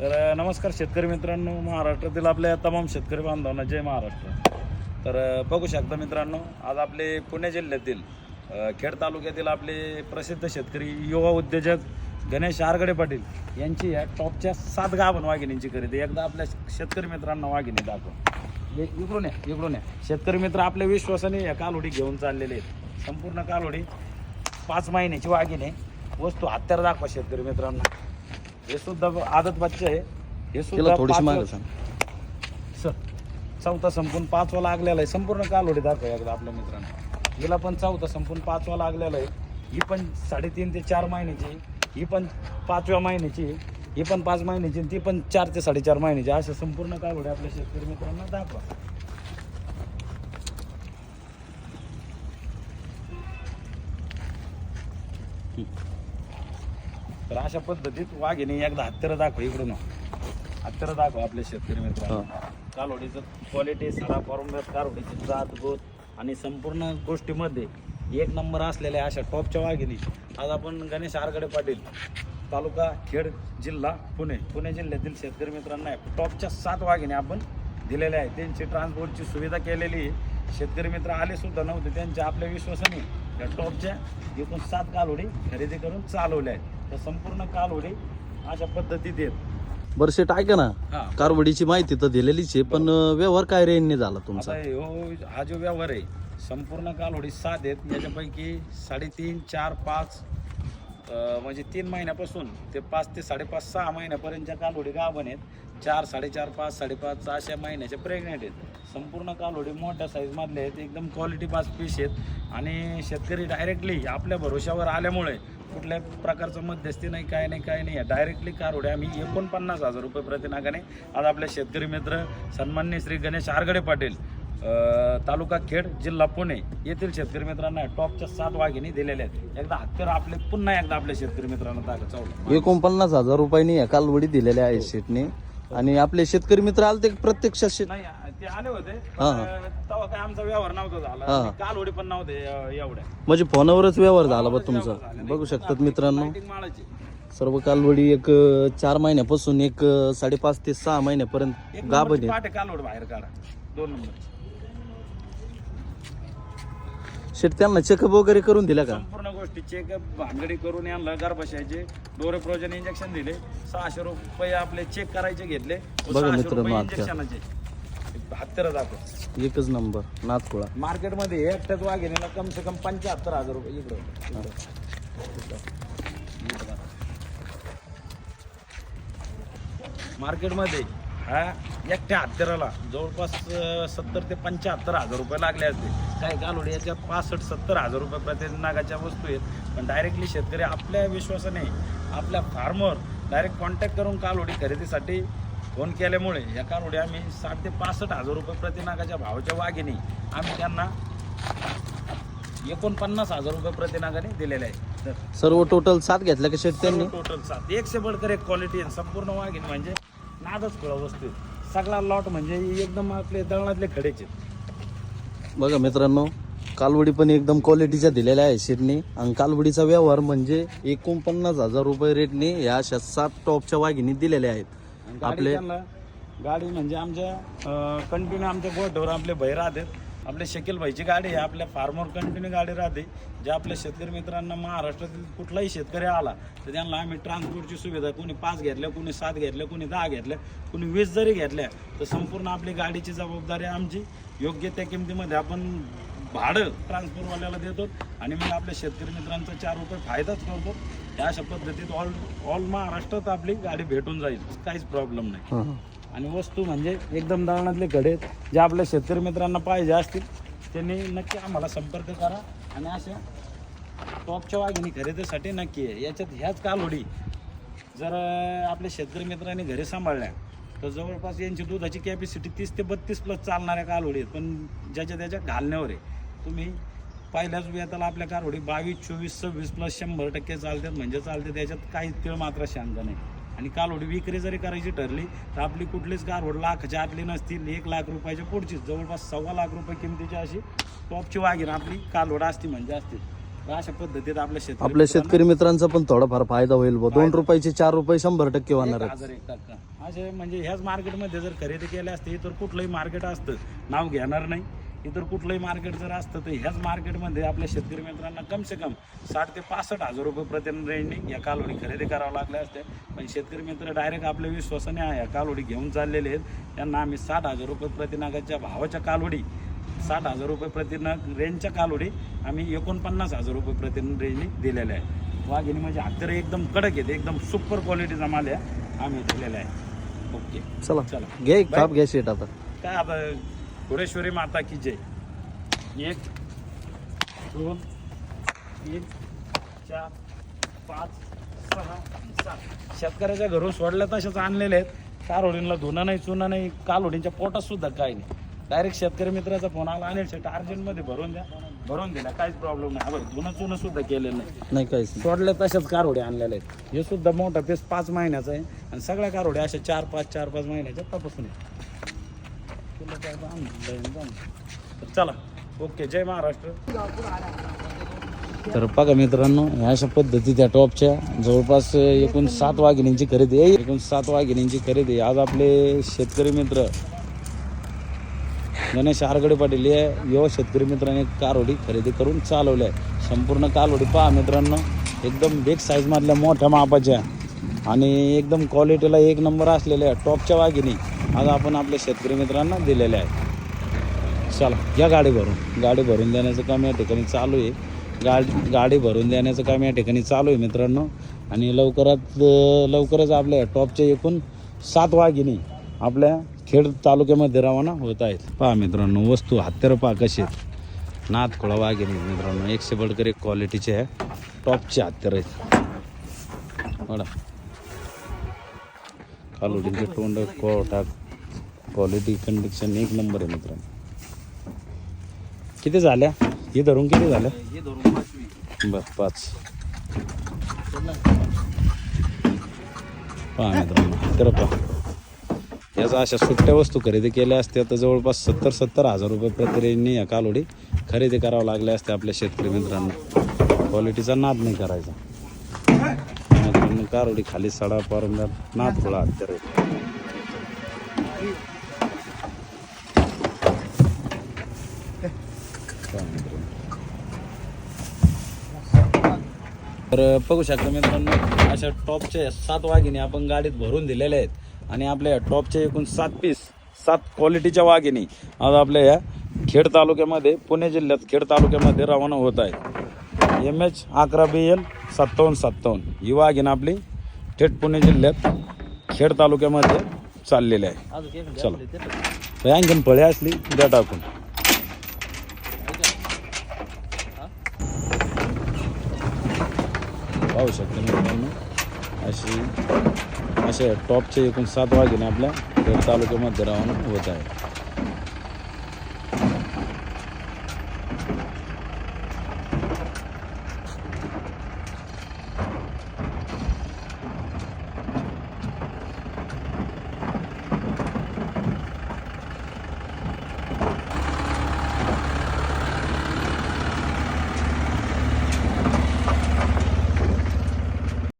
तर नमस्कार शेतकरी मित्रांनो महाराष्ट्रातील आपल्या तमाम शेतकरी बांधवांना जय महाराष्ट्र. तर बघू शकता मित्रांनो आज आपले पुणे जिल्ह्यातील खेड तालुक्यातील आपले प्रसिद्ध शेतकरी युवा उद्योजक गणेश आरगडे पाटील यांची या टॉपच्या सात गाभण वाघिणींची खरेदी. एकदा आपल्या शेतकरी मित्रांना वाघिणी दाखव. इकडून या इकडून या. शेतकरी मित्र आपल्या विश्वासाने या कालोडी घेऊन चाललेले आहेत. संपूर्ण कालोडी पाच महिन्याची वाघिणी. वस्तू हत्यार दाखवा शेतकरी मित्रांना. हे सुद्धा आदत बच्चे आहे. हे सुद्धा तिला थोडीशी पाच मागं सांग. स- चौथा संपून पाचवा लागलेला आहे. संपूर्ण कालोडी दाखवा एकदा आपल्या मित्रांना. हिला पण चौथा संपून पाचवा लागलेला आहे. ही पण साडेतीन ते चार महिन्याची ही पण पाचव्या महिन्याची ही पण पाच महिन्याची आणि ती पण चार ते साडेचार महिन्याची अशा संपूर्ण कालोडी आपल्या शेतकरी मित्रांना दाखवा. तर अशा पद्धतीत वाघिणी एकदा हत्यारं दाखवा इकडून. हत्यारं दाखवा आपल्या शेतकरी मित्रांना. कालोडीचं क्वालिटी सडा फॉर्मवेअर कालोडीची जात गोत आणि संपूर्ण गोष्टीमध्ये एक नंबर असलेल्या अशा टॉपच्या वाघिणी. आज आपण गणेश आरगडे पाटील तालुका खेड जिल्हा पुणे पुणे जिल्ह्यातील शेतकरी मित्रांना टॉपच्या सात वाघिणी आपण दिलेल्या आहेत. त्यांची ट्रान्सपोर्टची सुविधा केलेली आहे. शेतकरी मित्र आले सुद्धा नव्हते त्यांच्या आपल्या विश्वासाने या टॉपच्या एकूण सात कालोडी खरेदी करून चालवल्या आहेत. तर संपूर्ण कालोडी अशा पद्धतीत आहेत. बरं शेट ऐका ना. हा. कारवडीची माहिती तर दिलेलीच आहे पण अं, व्यवहार काय रेंजने झाला तुमचा? आता ह्यो हा जो व्यवहार आहे संपूर्ण कालोडी सात आहेत. याच्यापैकी साडेतीन चार पाच अं, म्हणजे तीन महिन्यापासून ते पाच ते साडेपाच सहा महिन्यापर्यंतच्या कालोडी गाभण आहेत. चार साडेचार पाच साडेपाच अशा महिन्याच्या प्रेग्नेंट आहेत. संपूर्ण कालोडी मोठ्या साईजमधले आहेत. एकदम क्वालिटी पाच पीस आहेत. आणि शेतकरी डायरेक्टली आपल्या भरोशावर आल्यामुळे कुठल्याही प्रकारचं मध्यस्थी नाही काय नाही काय नाही. डायरेक्टली कारोडे आम्ही एकोणपन्नास हजार रुपये प्रतिनागाने आज आपले शेतकरी मित्र सन्माननीय श्री गणेश आरगडे पाटील तालुका खेड जिल्हा पुणे येथील शेतकरी मित्रांना टॉपच्या सात वाघिणी दिलेल्या आहेत. एकदा हत्यार आपले पुन्हा एकदा आपल्या शेतकरी मित्रांना चावलं एकोणपन्नास हजार रुपयांनी कालवडी दिलेल्या आहेत शेटने. आणि आपले शेतकरी मित्र आले ते प्रत्यक्षात शेत नाही ते आले होते हा, हा. अ, तेव्हा काय आमचा व्यवहार नव्हता झाला. हा. आणि कालवडी पण नव्हते अ, एवढ्या. म्हणजे फोनावरच व्यवहार झाला बा व्यवहार तुमचा. बघू शकतात मित्रांनो. Lighting माळाची. सर्व कालवडी एक अं, चार महिन्यापासून एक अं, साडेपाच ते सहा महिन्यापर्यंत एक गाभण नंबरची आहे. पाट आहे कालवड बाहेर काढा. दोन नंबर. शेट त्यांना चेकअप वगैरे करून दिला का? संपूर्ण गोष्टी चेकअप भानगडी करून यांना गर्भाशयाचे डोरे प्रोजन इंजेक्शन दिले. सहाशे रुपये आपले चेक करायचे घेतले. व बघा सहाशे मित्रांनो, रुपये. इंजेक्शनाचे हत्यारं दाखव एकच नंबर नाथखोळा मार्केटमध्ये एकट्याच वाघिणीला कम से कम पंच्याहत्तर हजार रुपये इकडं इकडं. इकडं. इकडं. मार्केटमध्ये हा एकट्या हत्याराला जवळपास सत्तर ते पंच्याहत्तर हजार रुपये लागले असते काय कालोडी याच्या पासष्ट सत्तर हजार रुपये प्रति नागाच्या वस्तू आहेत पण डायरेक्टली शेतकरी आपल्या विश्वासाने आपल्या फार्मवर डायरेक्ट कॉन्टॅक्ट करून कालोडी खरेदीसाठी फोन केल्यामुळे या कालोडी आम्ही साठ ते पासष्ट हजार रुपये प्रति नागाच्या भावाच्या वाघिणी आम्ही त्यांना एकोणपन्नास हजार रुपये प्रति नागाने दिलेले आहेत. तर सर्व टोटल सात घेतल्या का शेट त्यांनी? टोटल सात. एकशे बडकर एक क्वालिटी आहे. संपूर्ण वाघीण म्हणजे नादच फळ वस्तू आहे. सगळा लॉट म्हणजे एकदम आपले दळणातले खडेचे बघा मित्रांनो कालवडी पण एकदम क्वालिटीच्या दिलेल्या आहे शेटने आणि कालवडीचा व्यवहार म्हणजे एकोणपन्नास हजार रुपये रेटने या अशा सात टॉपच्या वाघिणी दिलेल्या आहेत. आपले त्यांना गाडी म्हणजे आमच्या कंटिन्यू आमच्या गोठ्यावर आपले भय राहतात आपल्या शकील भाईची गाडी आहे आपल्या फार्मवर कंटिन्यू गाडी राहते. जे आपल्या शेतकरी मित्रांना महाराष्ट्रातील कुठलाही शेतकरी आला तर त्यांना आम्ही ट्रान्सपोर्टची सुविधा कोणी पाच घेतल्या कोणी सात घेतल्या कोणी दहा घेतल्या कोणी वीस जरी घेतल्या तर संपूर्ण आपली गाडीची जबाबदारी आमची. योग्य त्या किमतीमध्ये आपण भाडं ट्रान्सपोर्टवाल्याला देतो आणि मग आपल्या शेतकरी मित्रांचा चार रुपये फायदाच करतो. अशा पद्धतीत ऑल ऑल महाराष्ट्रात आपली गाडी भेटून जाईल. काहीच प्रॉब्लेम नाही. आणि वस्तू म्हणजे एकदम दळणातले आहेत. जे आपल्या शेतकरी मित्रांना पाहिजे असतील त्यांनी नक्की आम्हाला संपर्क करा. आणि अशा टॉपच्या वाघिणी खरेदीसाठी नक्की आहे याच्यात ह्याच कालोडी जर आपल्या शेतकरी मित्रांनी घरी सांभाळल्या तर जवळपास यांची दुधाची कॅपॅसिटी तीस ते बत्तीस प्लस चालणाऱ्या कालोडी आहेत. पण ज्याच्या त्याच्या घालण्यावर आहे. तुम्ही पहिल्याच वेताला आपल्या कारवडी बावीस चोवीस सव्वीस प्लस शंभर टक्के चालतात. म्हणजे चालते त्याच्यात काही तिळ मात्र शांत नाही. आणि कालोडी विक्री जरी करायची ठरली तर आपली कुठलीच कारवड लाखाच्या आतली नसतील एक लाख रुपयाच्या पुढचीच जवळपास सव्वा लाख रुपये किमतीची अशी टॉपची वाघीण आपली कालवड असती म्हणजे असतील तर अशा पद्धतीत आपल्या शेतकरी आपल्या शेतकरी मित्रांचा पण थोडाफार फायदा होईल. दोन रुपयाचे चार रुपये शंभर टक्के होणार एक आहेत. हजार एक टक्का. असे म्हणजे ह्याच मार्केटमध्ये जर खरेदी केले असते इतर कुठलंही मार्केट असतं. नाव घेणार नाही. इतर कुठलंही मार्केट जर असतं तर ह्याच मार्केटमध्ये आपल्या शेतकरी मित्रांना कम से कम साठ ते पासष्ट हजार रुपये प्रति रेंजने या कालवडी खरेदी करावं लागल्या असते. पण शेतकरी मित्र डायरेक्ट आपल्या विश्वासाने या कालवडी घेऊन चाललेले आहेत. त्यांना आम्ही साठ हजार रुपये प्रतिनागाच्या भावाच्या कालवडी साठ हजार रुपये प्रति नग रेंजच्या कालोडी आम्ही एकोणपन्नास हजार रुपये प्रति रेंजने दिलेल्या आहे वाघिणी म्हणजे हत्यारं एकदम कडक आहेत एकदम सुपर क्वालिटीचा माल आहे. आम्ही दिलेला आहे. ओके. चला. चला. घे घ्या शेट आता. काय आता घोडेश्वरी माता की जय. एक दोन तीन चार पाच सहा सात. शेतकऱ्याच्या घरून सोडल्या तशाच आणलेले आहेत. कारहोडींना धुणं नाही चुना नाही कालहोडींच्या पोटात सुद्धा काही नाही. डायरेक्ट शेतकरी मित्राचा फोन आला अनिल शेट अर्जंटमध्ये भरून द्या. भरून दिला काहीच प्रॉब्लेम नाही. बरं धुणं चुनं सुद्धा केलेलं नाही. नाही काहीच. सोडल्या तशाच कारहोडे आणलेले आहेत. हे सुद्धा मोठा पीस पाच महिन्याचा आहे. आणि सगळ्या कारहोड्या अशा चार पाच चार पाच महिन्याच्या तपासून आहेत. तुला काय बांध, बांध, बांध. तर चला ओके जय महाराष्ट्र. तर बघा मित्रांनो ह्या अशा पद्धती त्या टॉपच्या जवळपास एकूण सात वाघिणींची खरेदी आहे. एकूण सात वाघिणींची खरेदी आज आपले शेतकरी मित्र गणेश आरगडे पाटील या युवा शेतकरी मित्राने कारवडी खरेदी करून चालवल्या आहे संपूर्ण कालवडी पहा मित्रांनो एकदम बिग साईजमधल्या मोठ्या मापाच्या आणि एकदम क्वालिटीला एक नंबर असलेल्या टॉपच्या वाघिणी. आज आपण आपल्या शेतकरी मित्रांना दिलेल्या आहेत. चला या गाडी भरून. गाडी भरून देण्याचं काम या ठिकाणी चालू आहे. गाडी गाडी भरून देण्याचं काम या ठिकाणी चालू आहे मित्रांनो. आणि लवकरात लवकरच आपल्या टॉपच्या एकूण सात वाघिणी आपल्या खेड तालुक्यामध्ये रवाना होत आहेत. पहा मित्रांनो वस्तू हत्यार पहा कशी आहेत. नाथ खोळा वाघिणी मित्रांनो एकशे बडकर एक क्वालिटीचे आहे. टॉपचे हत्यार आहेत. बघा. कालोडीचे तोंड कोटा क्वालिटी कंडिक्शन एक नंबर आहे मित्रांनो. किती झाल्या? ही धरून किती झाल्या? बर पाच. पहा मित्रांनो तर पहा. याचा अशा सुट्ट्या वस्तू खरेदी केल्या असत्या तर जवळपास सत्तर सत्तर हजार रुपये प्रति या कालोडी खरेदी करावं लागल्या असत्या आपल्या शेतकरी मित्रांना. क्वालिटीचा नाद नाही करायचा. कारोडी खाली सडा पारंब्यात नाद थोडा मित्रांनो. तर बघू शकता मित्रांनो अशा टॉपच्या सात वाघिणी आपण गाडीत भरून दिलेल्या आहेत. आणि आपल्या या टॉपच्या एकूण सात पीस सात क्वालिटीच्या वाघिणी आज आपल्या या खेड तालुक्यामध्ये पुणे जिल्ह्यात खेड तालुक्यामध्ये रवाना होत आहे एम एच अकरा बी एल सत्तावन्न सत्तावन्न. ही वाघिण आपली. थेट पुणे जिल्ह्यात खेड तालुक्यामध्ये चाललेली आहे. चला. आणखीन फळे असली द्या टाकून. पाहू शकता मित्रांनो अशी अशा टॉपचे एकूण सात वाघिणी आपल्या. खेड तालुक्यामध्ये रवाना होत आहे.